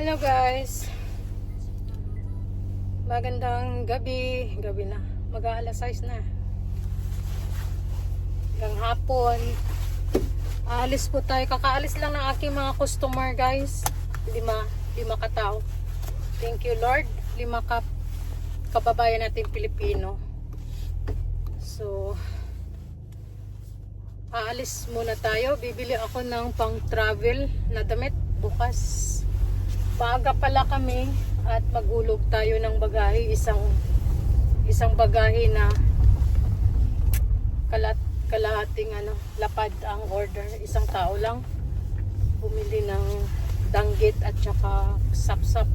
Hello guys. Magandang gabi. Gabi na. Mag-aalas 6 na. Hanggang hapon. Aalis po tayo. Kakaalis lang ng aking mga customer guys. Lima. Lima katao. Thank you Lord. Lima ka kababayan natin Pilipino. So, aalis muna tayo. Bibili ako ng pang travel na damit bukas. Maaga pala kami at magulog tayo ng bagahe. Isang isang bagahe na kalat, kalahating ano, lapad ang order. Isang tao lang bumili ng danggit at saka sapsap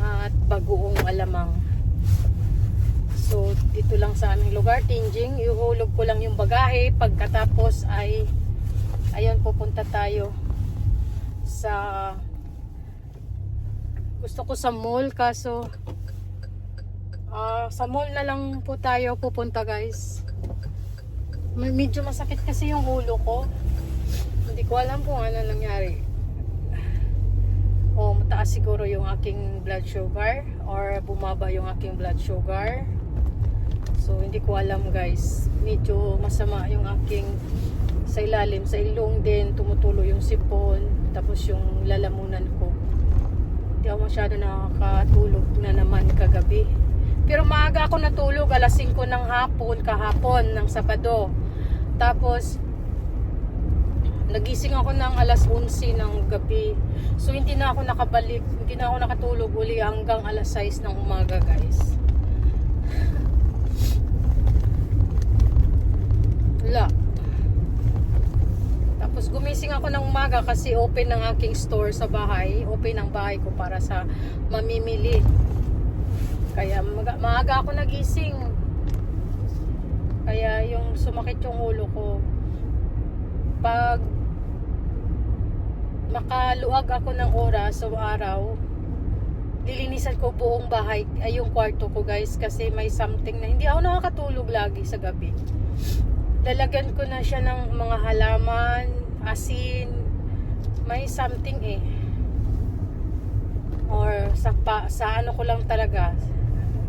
at bagoong alamang. So, dito lang sa aming lugar, Tinjing. Ihulog ko lang yung bagahe. Pagkatapos ay, ayun, pupunta tayo sa, gusto ko sa mall, kaso, ah, sa mall na lang po tayo pupunta, guys. Medyo masakit kasi yung ulo ko. Hindi ko alam kung ano nangyari. O mataas siguro yung aking blood sugar or bumaba yung aking blood sugar. So, hindi ko alam guys. Medyo masama yung aking sa ilalim. Sa ilong din, tumutulo yung sipon. Tapos yung lalamunan ko. Hindi ako masyado nakakatulog na naman kagabi. Pero maaga ako natulog. Alas 5 ng hapon, kahapon, ng Sabado. Tapos, nagising ako ng alas 11 ng gabi. So, hindi na ako nakabalik. Hindi na ako nakatulog uli hanggang alas 6 ng umaga, guys. Wala. Tapos gumising ako ng umaga kasi open ng aking store sa bahay. Open ang bahay ko para sa mamimili. Kaya maga- maaga ako nagising. Kaya yung sumakit yung ulo ko. Pag makaluag ako ng oras o araw, lilinisan ko buong bahay, ay yung kwarto ko guys kasi may something na hindi ako nakakatulog lagi sa gabi lalagyan ko na siya ng mga halaman, asin, may something eh. Or sa, pa, sa ano ko lang talaga,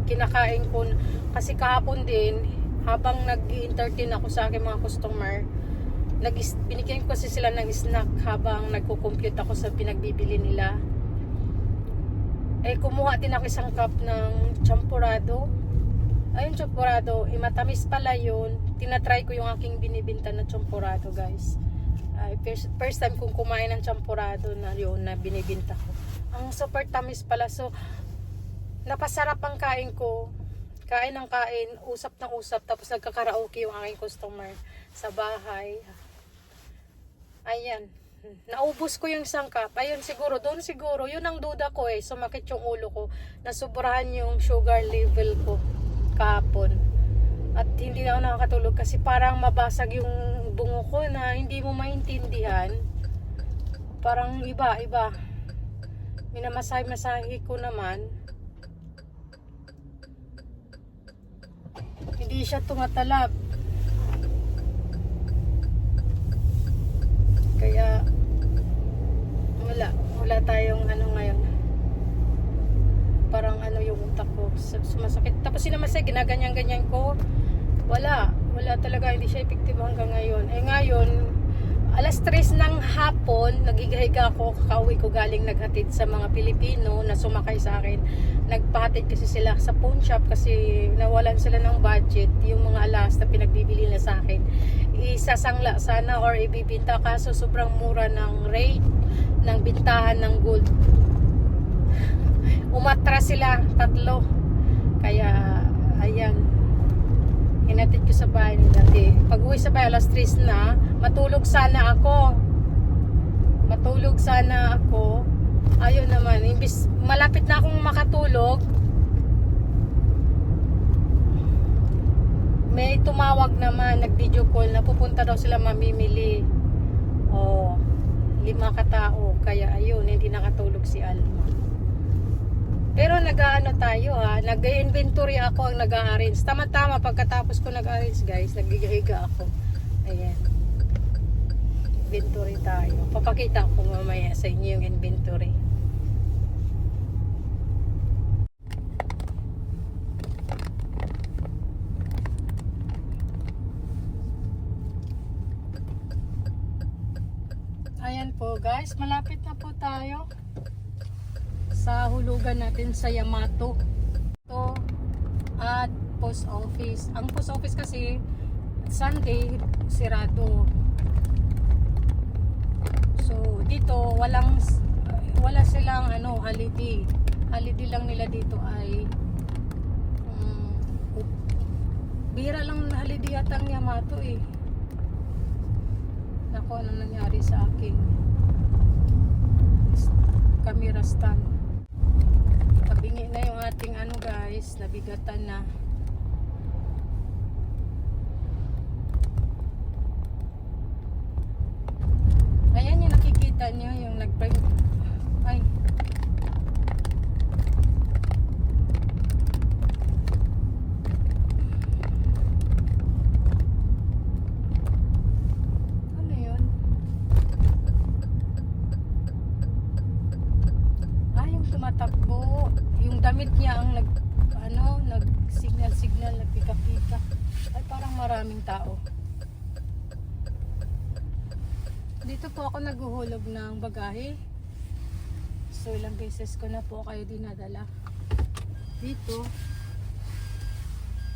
kinakain ko, kasi kahapon din, habang nag-entertain ako sa aking mga customer, nag binigyan ko kasi sila ng snack habang nagko-compute ako sa pinagbibili nila. Eh, kumuha din ako isang cup ng champurado. Ayun, champurado. Eh, matamis pala yun. Tinatry ko yung aking binibinta na champurado, guys. Ay, first, first time kong kumain ng champurado na yun na binibinta ko. Ang super tamis pala. So, napasarap ang kain ko. Kain ng kain, usap ng usap, tapos nagkakaraoke yung aking customer sa bahay. Ayan. Naubos ko yung isang cup. Ayun siguro, doon siguro, yun ang duda ko eh. Sumakit yung ulo ko. Nasubrahan yung sugar level ko kahapon. At hindi na ako nakakatulog kasi parang mabasag yung bungo ko na hindi mo maintindihan. Parang iba, iba. Minamasahe-masahe ko naman. Hindi siya tumatalab. Kaya wala, wala tayong ano ngayon. Parang ano yung utak ko, sum- sumasakit. Tapos sinamasay, ginaganyan-ganyan ko. Wala, wala talaga, hindi siya effective hanggang ngayon. Eh ngayon, alas 3 ng hapon, nagigahiga ako, kakauwi ko galing naghatid sa mga Pilipino na sumakay sa akin. Nagpahatid kasi sila sa pawn shop kasi nawalan sila ng budget. Yung mga alas na pinagbibili nila sa akin, isasangla sana or ibibinta kaso sobrang mura ng rate ng bintahan ng gold. Umatras sila, tatlo. Kaya, ayan, hinatid ko sa bahay nila. Di, pag uwi sa bahay, alas 3 na, matulog sana ako. Matulog sana ako. Ayun naman, imbis malapit na akong makatulog, may tumawag naman, nag-video call na pupunta daw sila mamimili. Oh, lima katao. Kaya ayun, hindi nakatulog si Alma. Pero nag-ano tayo ha, nag-inventory ako ang nag-arrange. Tama-tama pagkatapos ko nag-arrange guys, nagigiga ako. Ayan. Mag-inventory tayo. Papakita ko mamaya sa inyo yung inventory. Ayan po guys, malapit na po tayo sa hulugan natin sa Yamato. Ito at post office. Ang post office kasi Sunday sirado. So dito walang wala silang ano holiday. Holiday lang nila dito ay um, bira lang na holiday yata ang Yamato eh. Naku, ano nangyari sa aking camera stand. Ating ano guys, nabigatan na. Ayan yung nakikita nyo, yung nag Ay. Ano yun? Ah, yung tumatakbo. Yung damit niya ang nag, ano, nag signal signal, nagpika-pika. Ay, parang maraming tao. Dito po ako naghuhulog ng bagahe. So, ilang beses ko na po kayo dinadala. Dito.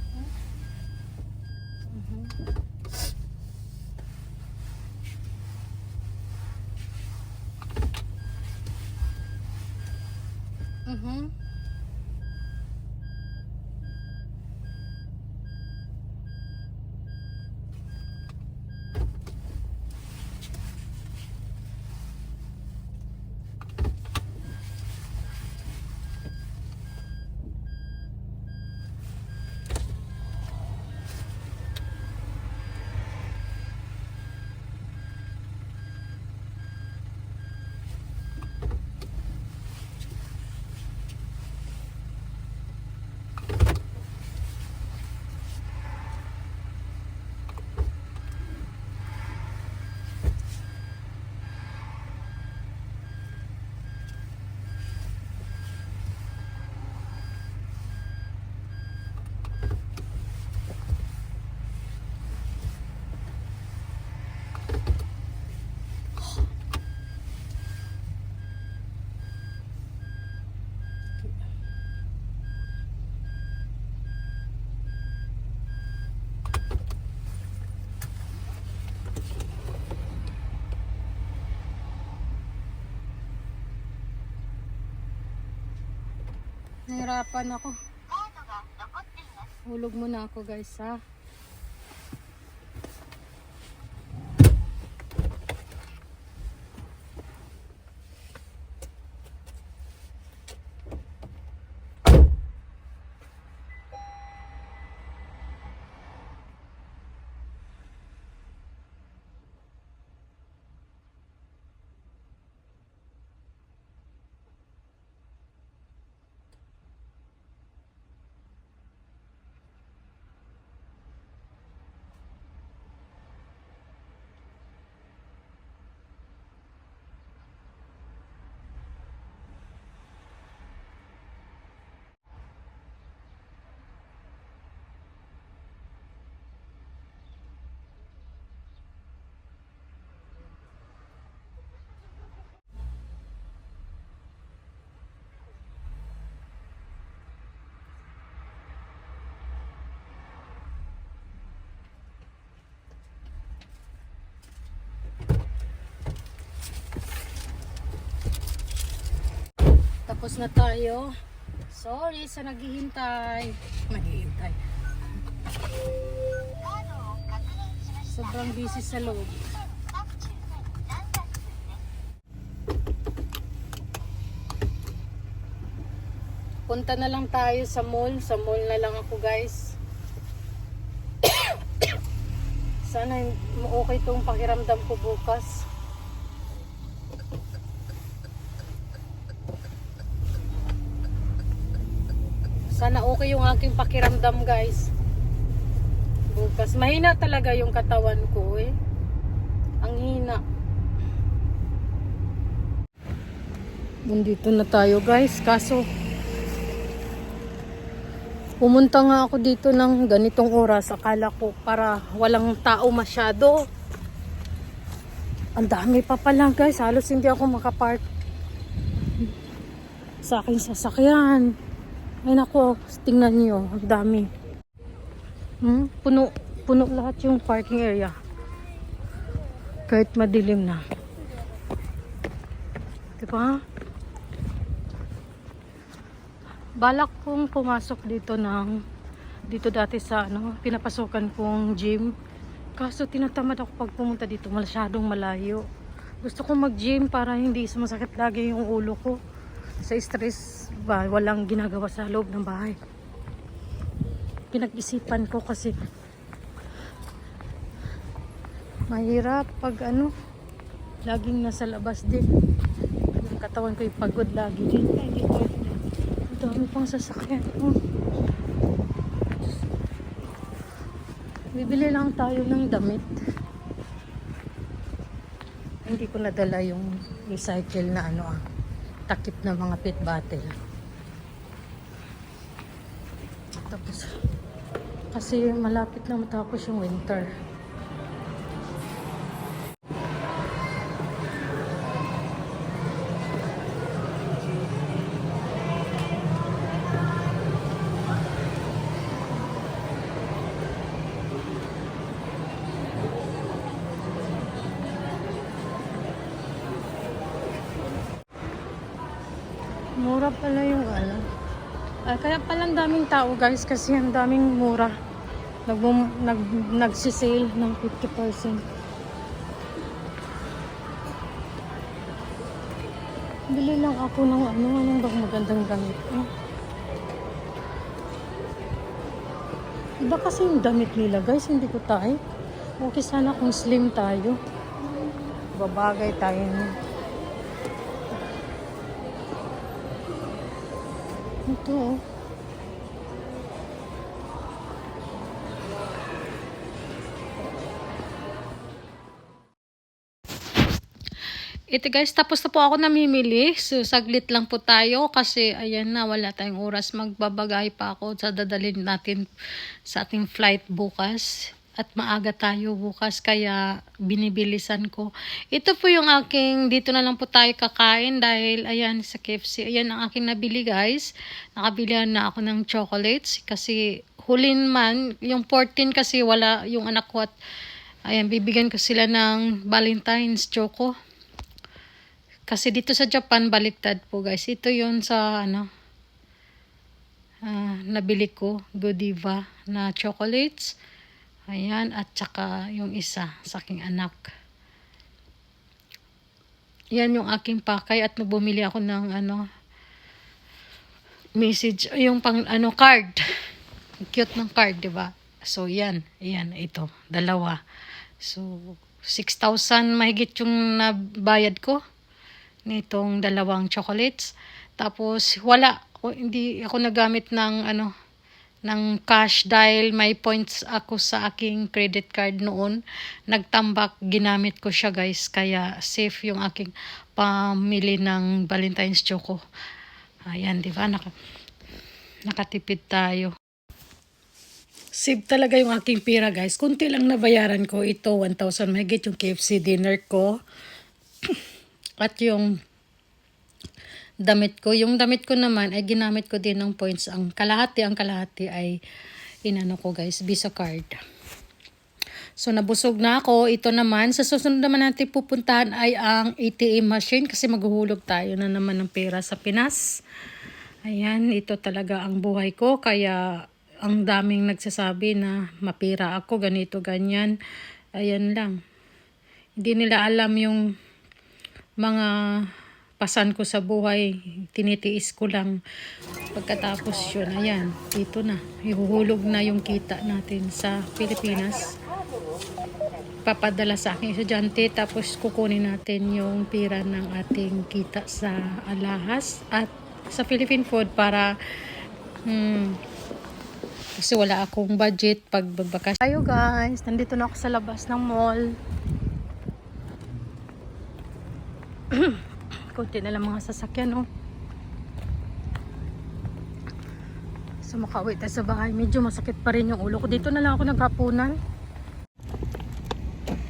Hmm? Mhm. Nahirapan ako. Hulog muna ako guys ha. Tapos na tayo. Sorry sa naghihintay. Naghihintay. Sobrang busy sa loob. Punta na lang tayo sa mall. Sa mall na lang ako guys. Sana okay tong pakiramdam ko bukas. okay yung aking pakiramdam guys. Bukas. Mahina talaga yung katawan ko eh. Ang hina. Nandito na tayo guys. Kaso pumunta nga ako dito ng ganitong oras. Akala ko para walang tao masyado. Ang dami pa pala guys. Halos hindi ako makapark sa aking sasakyan. Ay nako, tingnan niyo, ang dami. Hmm? Puno, puno lahat yung parking area. Kahit madilim na. Diba? Balak kong pumasok dito ng dito dati sa ano, pinapasukan kong gym. Kaso tinatamad ako pag pumunta dito, masyadong malayo. Gusto ko mag-gym para hindi sumasakit lagi yung ulo ko. Sa stress ba, walang ginagawa sa loob ng bahay. Pinag-isipan ko kasi mahirap pag ano, laging nasa labas din. Yung katawan ko pagod lagi din. Ay, dito. Ang dami pang sasakyan. Oh. Bibili lang tayo ng damit. Hindi ko nadala yung recycle na ano ah, takip na mga pit bottle. Tapos, kasi malapit na matapos yung winter. Ah, kaya palang daming tao guys kasi ang daming mura. Nag, nag, nagsisale ng 50%. Bili lang ako ng ano, anong bang magandang damit. Eh. Iba kasi yung damit nila guys, hindi ko tayo. Okay sana kung slim tayo. Babagay tayo niya. Ito. Ito guys, tapos na po ako namimili. So, saglit lang po tayo kasi ayan na, wala tayong oras. Magbabagay pa ako sa dadalhin natin sa ating flight bukas. At maaga tayo bukas kaya binibilisan ko. Ito po yung aking, dito na lang po tayo kakain dahil ayan sa KFC. Ayan ang aking nabili guys. Nakabili na ako ng chocolates kasi hulin man, yung 14 kasi wala yung anak ko at ayan, bibigyan ko sila ng Valentine's choco. Kasi dito sa Japan, baliktad po guys. Ito yon sa ano, ah, nabili ko, Godiva na chocolates. Ayan, at saka yung isa sa aking anak. Yan yung aking pakay at bumili ako ng ano, message, yung pang ano, card. Cute ng card, di ba? So, yan. Yan, ito. Dalawa. So, 6,000 mahigit yung nabayad ko nitong dalawang chocolates. Tapos wala o, hindi ako nagamit ng ano ng cash dahil may points ako sa aking credit card noon. Nagtambak, ginamit ko siya guys. Kaya safe yung aking pamili ng Valentine's Choco. Ayan, di ba? Naka, nakatipid tayo. Save talaga yung aking pira guys. Kunti lang nabayaran ko. Ito, 1,000 mahigit yung KFC dinner ko. At yung damit ko, yung damit ko naman ay ginamit ko din ng points. Ang kalahati, ang kalahati ay inano ko guys, Visa card. So nabusog na ako. Ito naman, sa susunod naman natin pupuntahan ay ang ATM machine kasi maghuhulog tayo na naman ng pera sa Pinas. Ayan, ito talaga ang buhay ko. Kaya ang daming nagsasabi na mapira ako, ganito, ganyan. Ayan lang. Hindi nila alam yung mga pasan ko sa buhay, tinitiis ko lang. Pagkatapos yun, ayan, dito na. Ihuhulog na yung kita natin sa Pilipinas. Papadala sa aking estudyante, tapos kukunin natin yung pira ng ating kita sa alahas at sa Philippine food para hmm, kasi wala akong budget pag babakas. Tayo guys, nandito na ako sa labas ng mall. konti na lang mga sasakyan, oh. So makauwi tayo sa bahay. Medyo masakit pa rin yung ulo ko. Dito na lang ako naghapunan.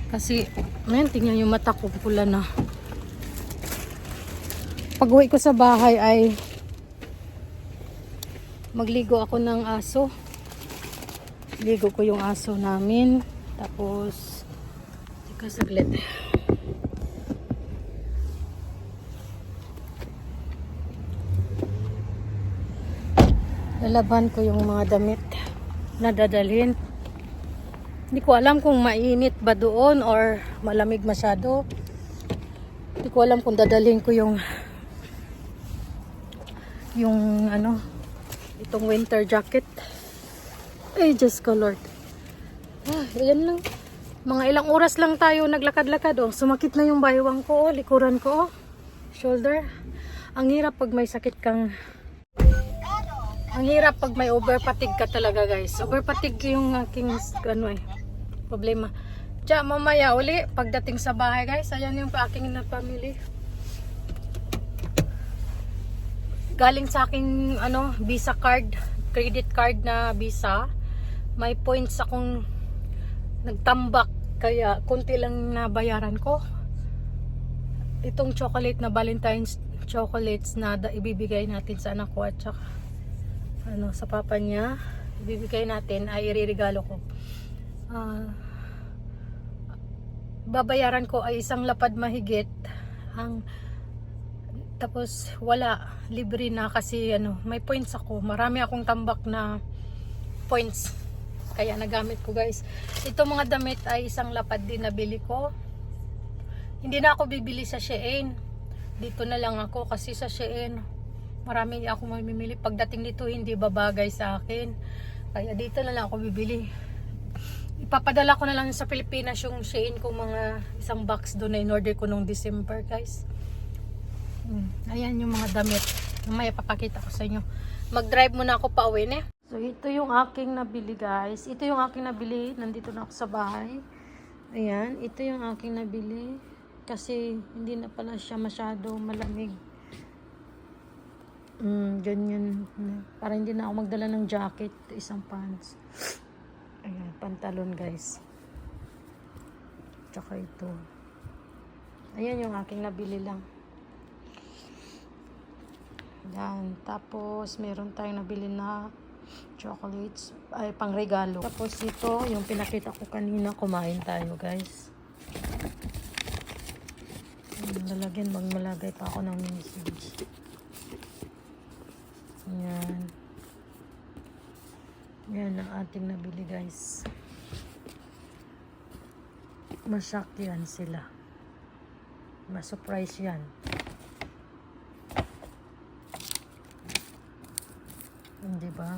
Kasi, man, tingnan yung mata ko, pula na. Pag uwi ko sa bahay ay magligo ako ng aso. Ligo ko yung aso namin. Tapos, tika saglit. Lalaban ko yung mga damit na dadalhin. Hindi ko alam kung mainit ba doon or malamig masyado. Hindi ko alam kung dadalhin ko yung yung ano itong winter jacket. Ay, Diyos ko Lord. Ah, yan lang. Mga ilang oras lang tayo naglakad-lakad. Oh. Sumakit na yung baywang ko, oh, likuran ko, oh. shoulder. Ang hirap pag may sakit kang ang hirap pag may overfatigue ka talaga guys. Overfatigue yung aking ano eh, problema. Diyan mamaya uli pagdating sa bahay guys. Ayan yung aking na family. Galing sa aking ano, Visa card, credit card na Visa. May points akong nagtambak kaya konti lang nabayaran ko. Itong chocolate na Valentine's chocolates na ibibigay natin sa anak ko at saka ano sa papa niya ibibigay natin ay iririgalo ko. Ah, babayaran ko ay isang lapad mahigit. Ang tapos wala libre na kasi ano may points ako. Marami akong tambak na points. Kaya nagamit ko guys. Ito mga damit ay isang lapad din nabili ko. Hindi na ako bibili sa Shein. Dito na lang ako kasi sa Shein marami ako mamimili. Pagdating dito hindi babagay sa akin. Kaya dito na lang ako bibili. Ipapadala ko na lang sa Pilipinas yung Shein ko mga isang box doon na in-order ko nung December guys. Hmm, ayan yung mga damit. Mamaya papakita ko sa inyo. Mag drive muna ako pa uwi ne? So ito yung aking nabili guys. Ito yung aking nabili. Nandito na ako sa bahay. Ayan ito yung aking nabili. Kasi hindi na pala siya masyado malamig Mm, ganyan. Para hindi na ako magdala ng jacket, isang pants. Ayan, pantalon guys. Tsaka ito. Ayan yung aking nabili lang. Yan. Tapos, meron tayong nabili na chocolates. Ay, pang regalo. Tapos ito, yung pinakita ko kanina, kumain tayo guys. Lalagyan, magmalagay pa ako ng message. Yan. Yan ang ating nabili guys. Masyak yan sila. Masurprise yan. Hindi ba?